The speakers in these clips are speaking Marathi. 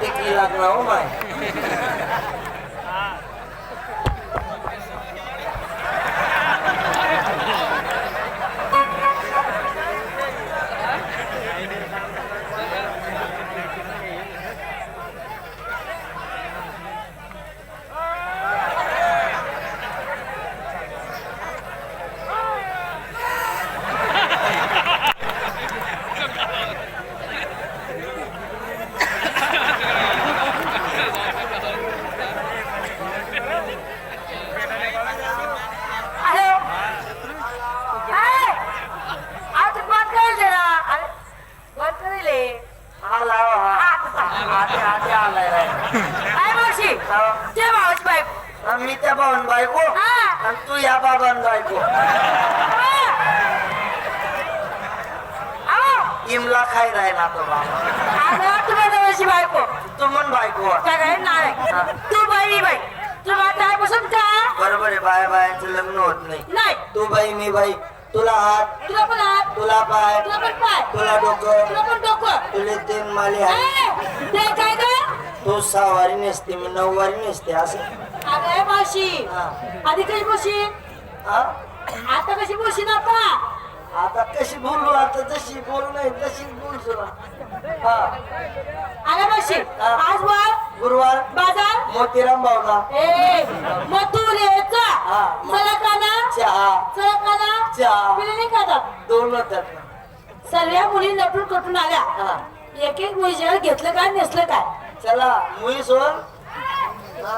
त्याला बी आटेकी लागणार हो माय अरे. हाय. आज बंद कर जरा. अरे, बंद करेल हे. आला हा. आते आते आलाय राय. काय मावशी हा. ते भावाची भावन बायको. आणि तू या बाबान बायको. इमला खाय राहिला तो बाबा. जवळची बायको. तू म्हण बायको. नाळे तू बाई बाई. तू म्हातारपासून का? बरोबर आहे बाया बायांचं लग्न होत नाही. नाही. तू बाई मी बाई. तुला हात तुला पण हात. तुला पाय तुला पण पाय. तुला डोकं. तुला पण डोकं. तुले तीन माले आहे काय ग? तू सहावारी नेसते मी नऊवारी नेसते असं. अरे मावशी. आधी कशी बोशी हा? आता कशी बोशी आता? आता कशी बोलू आता जशी बोलू नाही तशी बोलतो. हा. अरे मावशी हा. आज वर गुरुवार. बाजार. मोतीराम भाऊला. ए मथुरेचा हा. सलकाना चहा. सलकाना चहा. पिले नाही का आता? दोन होतात सर्व मुली नटून कटून आल्या. हा. एक एक मुलीच्या घेतलं काय नेसलं काय? चला मुली सोन हा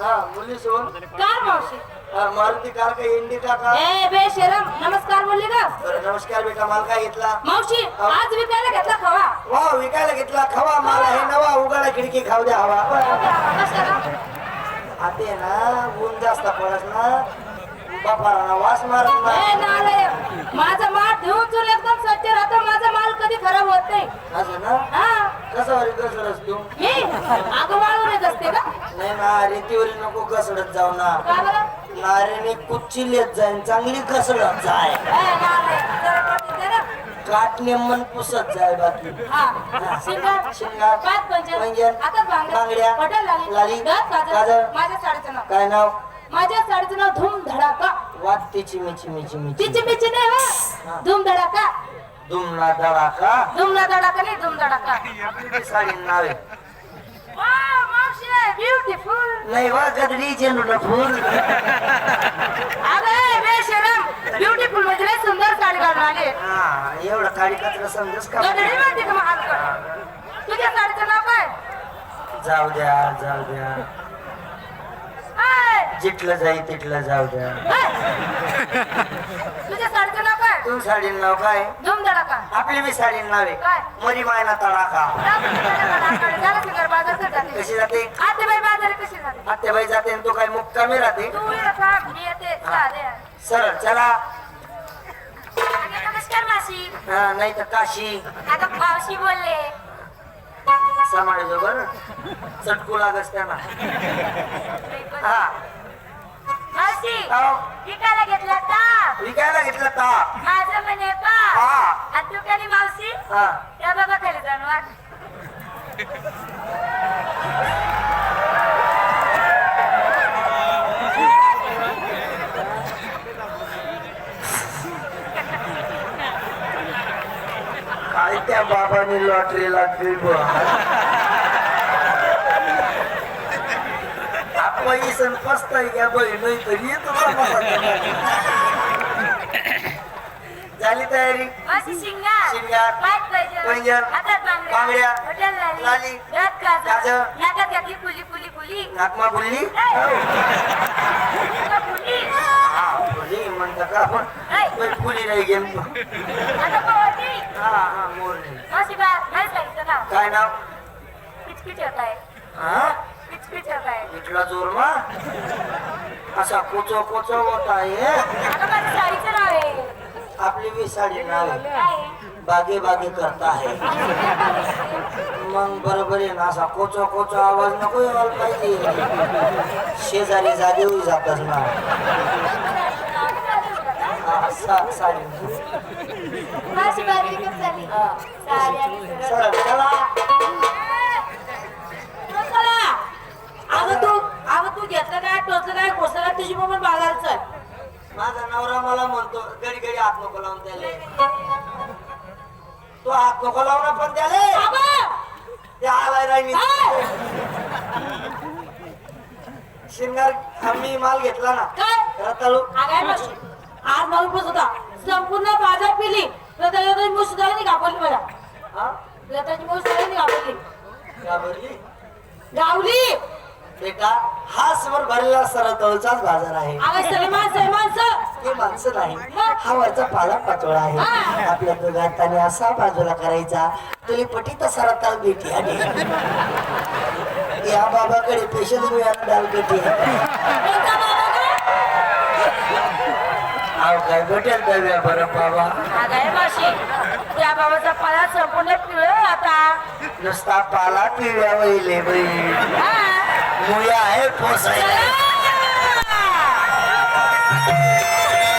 हा, मुली सोन कार मावशी. हा, मारुती कार का इंडिका का? ए बे शेरम. नमस्कार बोलली का? बरं नमस्कार बेटा माल काय घेतला? मावशी हा. आज विकायला घेतला खवा. वा विकायला घेतला खवा मला हे नवा उघडा खिडकी खाऊ द्या हवा. कशाला? आते ना ऊन जास्त पडस ना. बापाला वास मारत ए, ना. माझा माल चूल एकदम स्वच्छ राहतो. माझा माल कधी खराब होत नाही. असं ना? हा. कसं अगं असते का नाही ना रेतीवर नको घसरत जाऊ ना का बरं नारेने कुच्ची लेत जाईन चांगली घसरत जाय ए, नालाय. जरा पटकन दे ना. काटणे मन पुसत जाय बाकी हा. पाच बांगड्या. बांगड्या. पटल लाली. लाली. दात काजळ. काजळ. माझ्या साडीचं नाव काय नाव माझ्या साडीचं नाव धूम धडाका वाटते चिमी चिमी चिमी तिची मिची नाही हा. हो धूम धडाका दुमला दडाका धूम ना धडाका नाही धडाका. आपली साडी नावे. ब्युटिफुल नाही वा गदरी झेंडूला फुल. अरे बेशरम ब्युटिफुल म्हणजे लय सुंदर साडी घालून आली. हा एवढं काळी कचरा समजस का? गडरी म्हणते का महालकड तुझ्या साडीचं नाव काय? जाऊ द्या जाऊ द्या. ऐ, जिथलं जाई तिथलं जाऊ द्या. तुझ्या साडीचं नाव तू साडी नाव काय? आपली बी साडी नावे काय? मरी मायना जाते? कशी जाते? आतेबाई बाजार कशी जाते? आत्याबाई जाते आणि तू काय मुक्कामी राहते? तू ये थांब, मी येते. सरळ चला. नमस्कार मासी. हा नाही तर काशी. आता बोलले. बरं. चटकू लागस त्यांना. हा. मावशी अहो, विकायला घेतला का? विकायला घेतलं का माझं म्हणे का हा आणि तू कधी मावशी हा. त्या बाबा खाली जाणवा काय त्या बाबाने लॉटरीला बिल पैसे पसताय घ्या बाई नाही तर येतो झाली तयारी. शिंगार. हातात बांगड्या लाली फुली फुली फुली. नागमा बोलली आता फुली हा बोलली म्हणता का आपण? ऐ. बाई, फुली नाही गेम आता पावती हा हा बा काय नाव? किचकिच येत आहे. हा? किचकिच येत आहे. इथला जोरमा असा कोचो कोचो होत आहे. आपली बी साडी नाव? बागे बागे करता आहे. मग बरोबर आहे ना असा कोचो कोचो आवाज नको यायला पाहिजे. शेजारी जागे होई जातात ना. चला. चला. अगं तू अगं तू घेतलं काय टोचलं काय माझा नवरा मला म्हणतो गडी गडी हात नको लावून त्याले. तो हात नको लावून पण त्याले. ते आलाय नाही मी. काय? शिंगार आम्ही माल घेतला ना. रताळू आज मला उपवास होता. संपूर्ण बाजार पिली. लताची मूस सुद्धा नाही घाबरली मला लताची मूस सुद्धा नाही घाबरली घाबरली गावली. बेटा हा समोर भरलेला सरतळचाच बाजार आहे. सगळे माणसं हे नाही. हा. वरचा पाला पातोळा आहे. आपल्या दोघांताने असा बाजूला करायचा तुली पटी तसा रताळ बेटी आणि या बाबाकडे पेशल मिळाला डाल बेटी काय भेटेल दव्या बरं बाबा? त्या बाबाचा पाला संपूर्ण पिळ आता नुसता पाला पिवळ्या वहिले बाई मुया आहे पोसायला